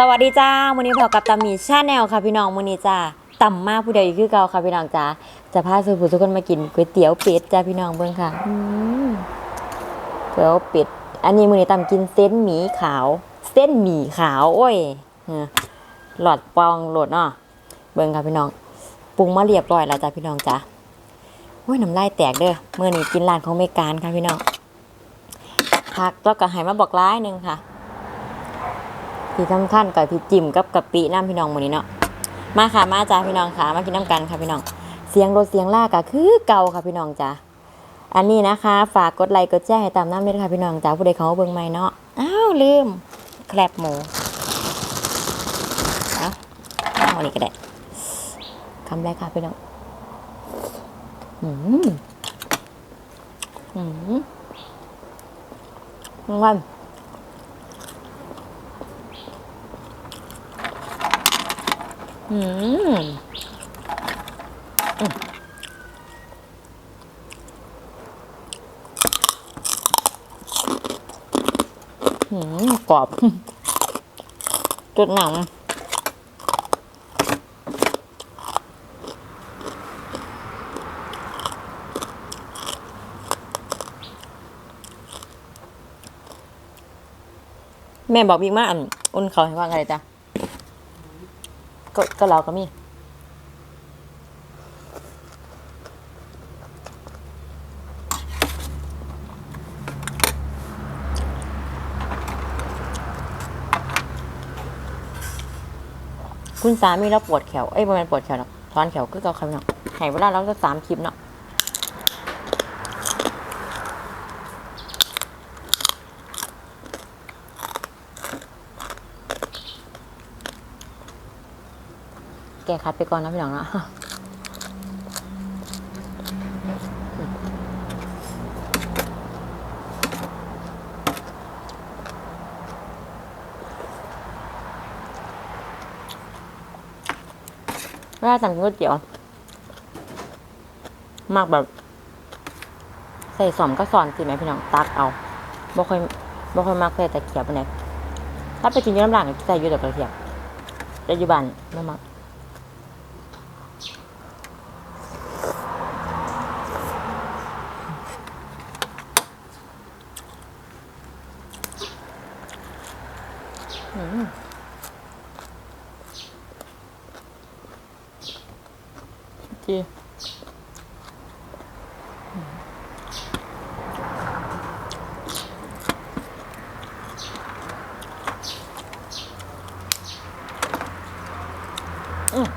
สวัสดีจ้าวันนี้พอกับตามีชาแนลค่ะพี่น้องวันนี้จ้าต่ำมากผู้ใดคือเก่าค่ะพี่น้องจ้าจะพาสู่ผู้ทุกคนมากินก๋วยเตี๋ยวเป็ดจ้าพี่น้องเบิ่งค่ะก๋วยเตี๋ยวเป็ดอันนี้มือนี้ตำกินเส้นหมี่ขาว เส้นหมี่ขาวโอ้ยหลอดปองหลดเนาะเบิ่งค่ะพี่น้องปรุงมาเรียบร้อยแล้วจ้าพี่น้องจ้าโอ้ยน้ำลายแตกเด้อเมื้อนี้กินร้านของเมการค่ะพี่น้องพักแล้วก็ให้มาบอกร้ายหนึ่งค่ะ ที่สำคัญกับที่จิ้มกับกะปิน้ำพี่น้องหมื้นี้เนาะมาค่ะมาจ้าพี่น้องค่ะมากินน้ำกันค่ะพี่น้อง เสียงรถเสียงล่าก็คือเก่าค่ะพี่น้องจ้าอันนี้นะคะ ฝากกดไลค์กดแชร์ให้ตามน้ำด้วยค่ะพี่น้องจ้าผู้ใดเขาเบิ่งใหม่เนาะอ้าวลืมแคลบหมูเอาเอาอันนี้ก็ได้คำแรกค่ะพี่น้องอืมอืมรางวัล อืมอืมอืมกรอบจุดหนังแม่บอกบิ๊กมาอันอุ่นเขาให้ว่าไงจ๊ะ ก็ก็เราก็มีคุณสามีเราปวดแขวเอ้ยประมาณปวดแขวเนาะทอนแขวก็เกาคำเนาะไหนเวลาเราจะสามคลิปเนาะ แก้คัดไปก่อนนะพี่น้องเนาะเวลาสั่งก๋วยเตี๋ยวมากแบบ ใส่สอมก็สอนสิไหมพี่น้องตักเอาบ่ค่อยบ่ค่อยมักใส่ตะเกียบปานถ้าไปกินยูน้ำหลังใส่ยูแต่ตะเกียบแต่ยูบ้านไม่มัก จีอืม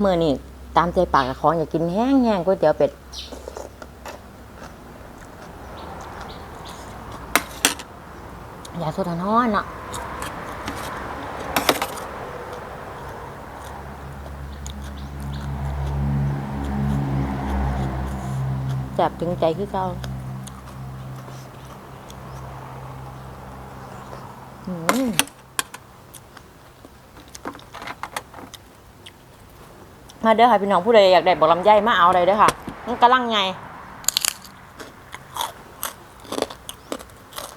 เมื่อนี่ ตามใจปากกับของอยากกินแห้งๆก๋วยเตี๋ยวเป็ดอย่าสดนอนอะจับถึงใจคือเก่าอืม มาเด้อค่ะพี่น้องผู้ใดอยากได้บอกลำไยมาเอาเลยเด้อค่ะมันกระลังไง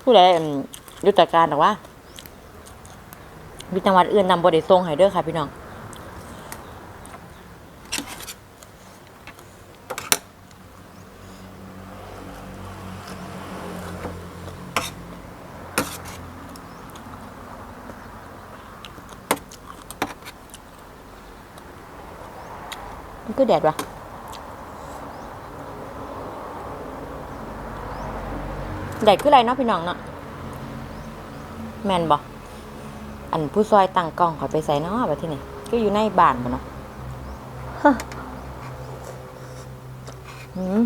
ผู้ใดยุติการหรอว่ามีจังหวัดอื่นนำบริทรงให้เด้อค่ะพี่น้อง มันก็แดดวะแดดคืออะไรเนาะพี่น้องเนาะแมนบอกอันผู้ซอยตั้งกล้องขอยไปใส่เนาะแบบที่นี่ก็อยู่ในบ้านบ่เนาะฮะอืม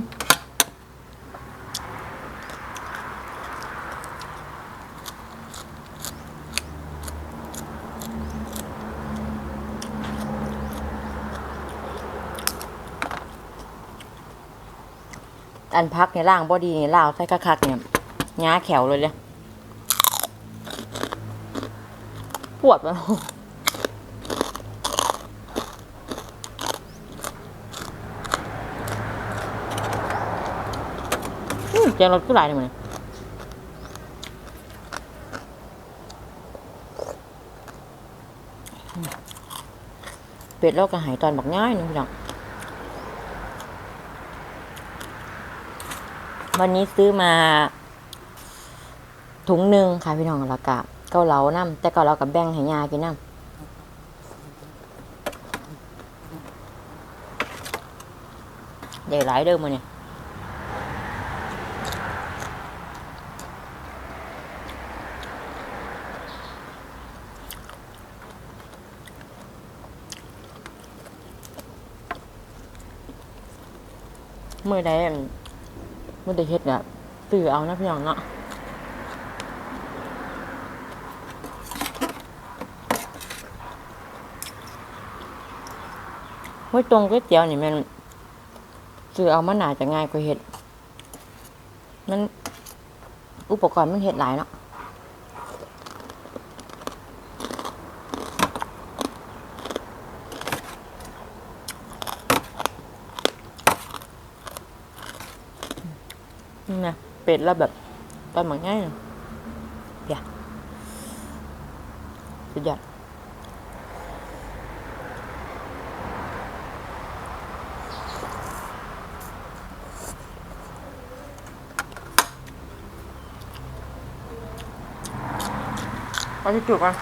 ันพักในร่างบอดีในล่าวใส่คักๆเนี่ยง้าแขวเลยเลยปวดมันจ้ารถก็หลายเลยมั้ยเป็ดแล้วก็หายตอนบอกง่ายนึงพี่ง วันนี้ซื้อมาถุงหนึ่งค่ะพี่น้องแล้วก็เกาเหลาน้ำแต่เกาเหลากับแบ่งให้ยากินน้ำใหญ่หลายเดิมมาเนี่ยเมื่อใด มันเมื่อใดเฮ็ดอะตื่อเอานะพี่น้องเนาะห้วยตรงก๋วยเตี๋ยวนี่มันซื้อเอามันน่าจะง่ายกว่าเฮ็ด มันอุปกรณ์มันเฮ็ดหลายเนาะนี่นะ เป็ดแล้วแบบตอนหมักง่ายเนี่ยสุดยอดไปที่จุกกัน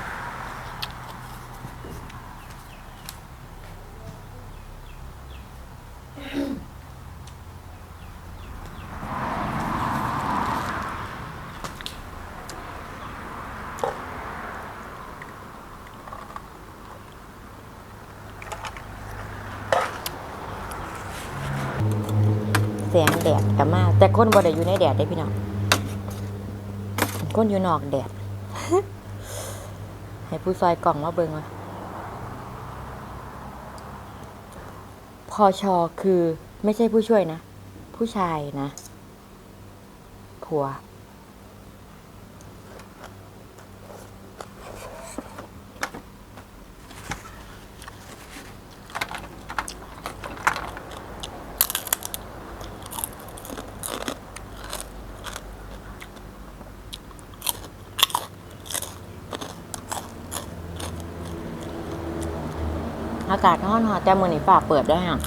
งแดดกับมา แต่คนบ่ได้อยู่ในแดดได้พี่น้องคนอยู่นอกแดด ให้ผู้ซอยกล่องมาเบิงว่าพอชอคือไม่ใช่ผู้ช่วยนะ ผู้ชายนะ ผัว อากาศร้อนหอแต่มือนี่ฝ่าเปิดได้ฮะ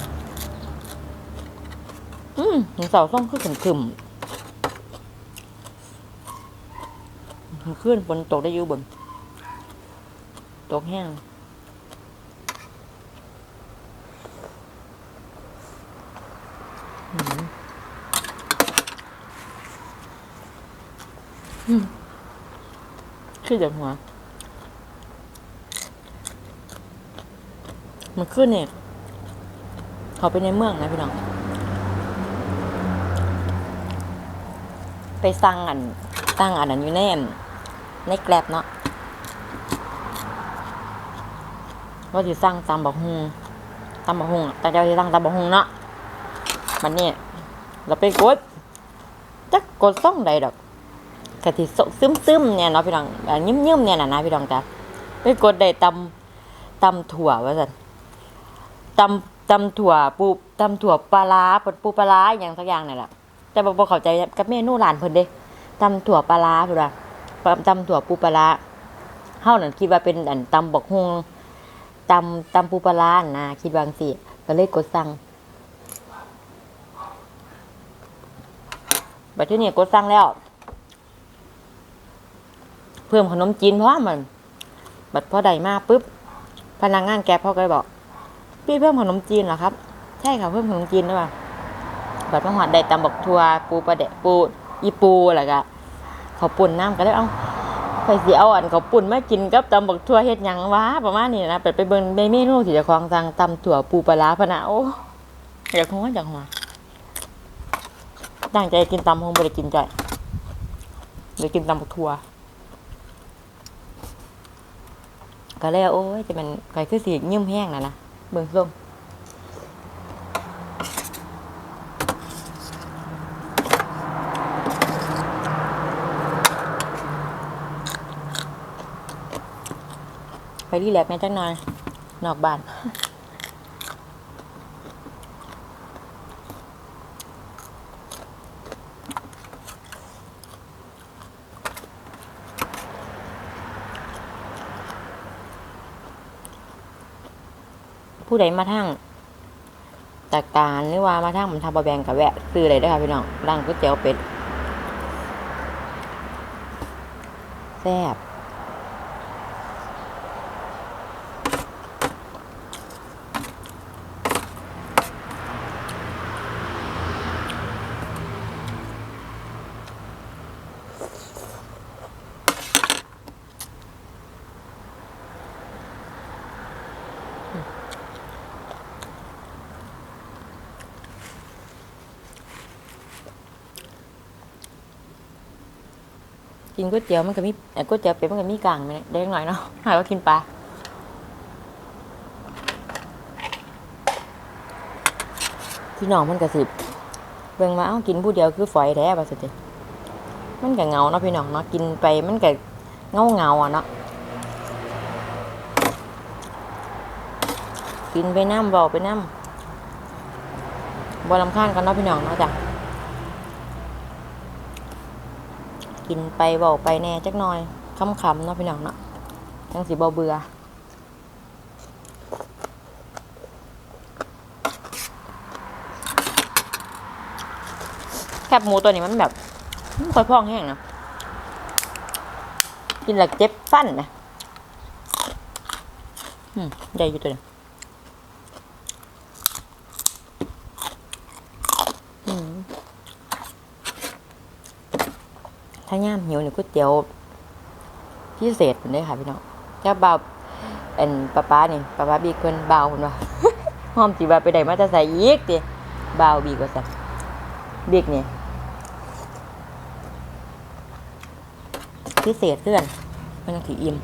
อืมถึงเสาส้มขึ้นขึ้มๆขึ้นฝนตกได้อยู่บนตกแห้งอืมอืมขึ้นจากหัว มันขึ้นเนี่ยเขาไปในเมืองนะพี่น้อง ไปสั่งอันตั้งอันนั้นอยู่ในอันในแกลบเนาะว่าจะสั่งตำบักฮุงตำบักฮุงแต่เจ้าจะสั่งตำบักฮุงเนาะมันเนี่ยเราไปกดจักกดซ่องใดดอกกะทิซึมซึมเนี่ยเนาะพี่น้องแบบยิ้มเนี่ยนะนะพี่น้องจ้ะไปกดได้ตำตำถั่วว่าสัน ตำตำถั่วปูตำถั่วปลาร้าปปูปลาร้าอย่างสักอย่างนี่แหละแต่บ่บ่เข้าใจกับเมนูร้านเพิ่นเด้ตำถั่วปลาร้าพุ่นว่าตำถั่วปูปลาร้าเฮานั่นคิดว่าเป็นอันตำบักฮวงตำตำปูปลาร้านะคิดว่าจังซี่ก็เลยกดสั่งบัดทีนี้กดสั่งแล้ว เพิ่มขนมจีนเพราะมัน บัดพอได้มาปุ๊บพนักงานแก๊ปเขาก็เลยบอก พี่เพิ่มขนมจีนเหรอครับ ใช่ค่ะเพิ่มขนมจีนด้วยป่ะบัดมาหอดได้ตำบักทัวปูปลาเดะปูอีปูอะไรกะเขาวปุ่นน้ำก็ได้เอาไปสิเอาอันเขาวปุ่นมากินกับตำบักทัวเฮ็ดหยังวะประมาณนี้นะไปไปเบิ่งในเมนูที่จะคลองสั่งตำถั่วปูปลาพะนะโอ้อยากหัวอยากหัวตั้งใจกินตำคงบ่ได้กินจ่อยเลยกินตำบักทัวก็เลยโอ้ยจะเป็นไก่คือสียิ้มแห้งนะนะ เบิ่งส้มไปรีแลกซ์แม่จังหน่อย นอกบ้าน อ ผู้ใดมาทั้งตากการหรือว่ามาทั้งมันทำบะแบงกับแวะซื้ออะไรได้ค่ะพี่น้องร้านก๋วยเตี๋ยวเป็ดแซ่บ กินก๋วยเตี๋ยวมันก็มีเอ่อก๋วยเตี๋ยวเป็ดมันก็มีกลางไหมได้หน่อยเนาะหายว่ากินปลาพี่น้องมันก็สิเบิ่งว่าเอ้ากินผู้เดียวคือฝอยแท้ป่ะสิเดมันก็เงาเนาะพี่น้องเนาะกินไปมันก็เงาเงาอะเนาะกินไปน้ำเบาไปน้ำบ่ลำคาญกันเนาะพี่น้องเนาะจ้ะ กินไปเบาไปแน่จักหน่อยคำๆเนาะพี่น้องเนาะยังสิบ่เบื่อแคบหมูตัวนี้มันแบบค่อยพองแห้งนะกินแล้วเจ็บฟันนะอืมได้อยู่ตัวนี้อืม ถ้าย่ามหิวนี่ก๋วยเตี๋ยวพิเศษเหมือนได้ค่ะพี่น้องถ้าเบาเป็นป้าป้านี่ป้าป้าบีเกินเบาคนว่าหอมจีว่าไปได้มาจะใส่ยีกติเบาบีกว่าสักบีกเนี่ยพิเศษเพื่อนมันยังถืออิ่ม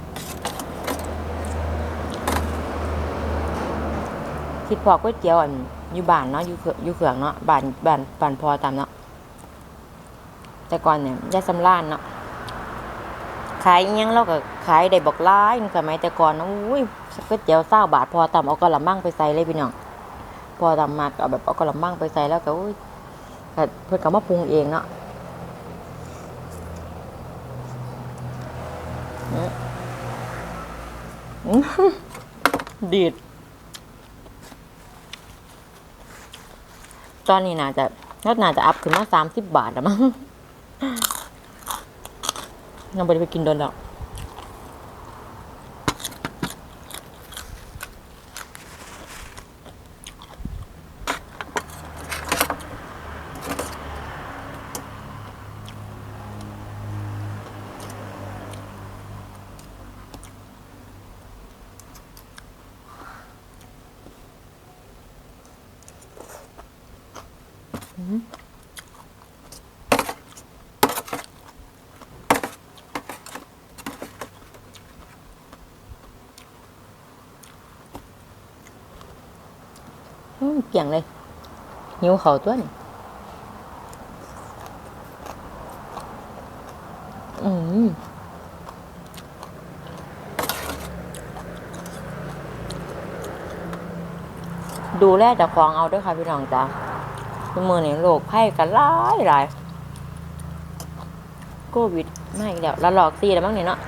คิดพอก๋วยเตี๋ยวอันอยู่บ้านเนาะอยู่เขืออยู่เขืองเนาะบ้านบ้านบ้านพอตามเนาะ แต่ก่อนเนี่ยยายสำล้านเนาะขายอิหยังเราก็ขายได้บอกหล้ายนึงสมัยแต่ก่อนนะอุ้ยก๋วยเตี๋ยวเศร้าบาท พอตำเอากระมังไปใส่เลยพี่น้องพอตำมากเอาแบบเอากระมังไปใส่แล้วก็อุ้ยเพื่อนก็มาปรุงเองเนาะดีด ตอนนี้น่าจะน่าจะอัพขึ้นมาสามสิบบาทแล้วมั้ง ยังไม่ได้ไปกินโดนดอกอืม เกี่ยงเลยหิวเขาวตัวนี่อืมดูแลแต่ของเอาด้วยค่ะพี่น้องจ้าทุกมือเนี่ยโรคไข้กันหลายหลายโควิดไม่อีกแล้วละหลอกซีแล้วมั้งเนี่ยเนาะ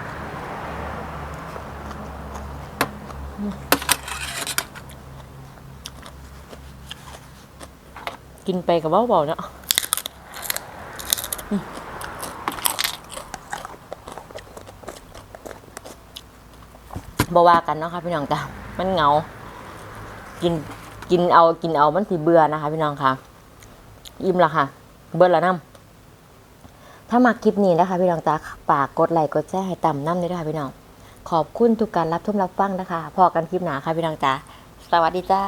กินไปกับเบาๆเนาะอืมบว่ากันเนาะค่ะพี่น้องจ้ามันเหงา กินกินเอากินเอามันสิเบื่อนะคะ พี่น้องค่ะ อิ่มและค่ะ เบื่อละน้ำถ้ามาคลิปนี้นะคะ พี่น้องจ้าฝากกดไลค์กดแชร์ให้ต่ำน้ำด้วยนะคะพี่น้อง ขอบคุณทุกการรับชมรับฟังนะคะ พอกันคลิปหนาค่ะพี่น้องจ้าสวัสดีจ้า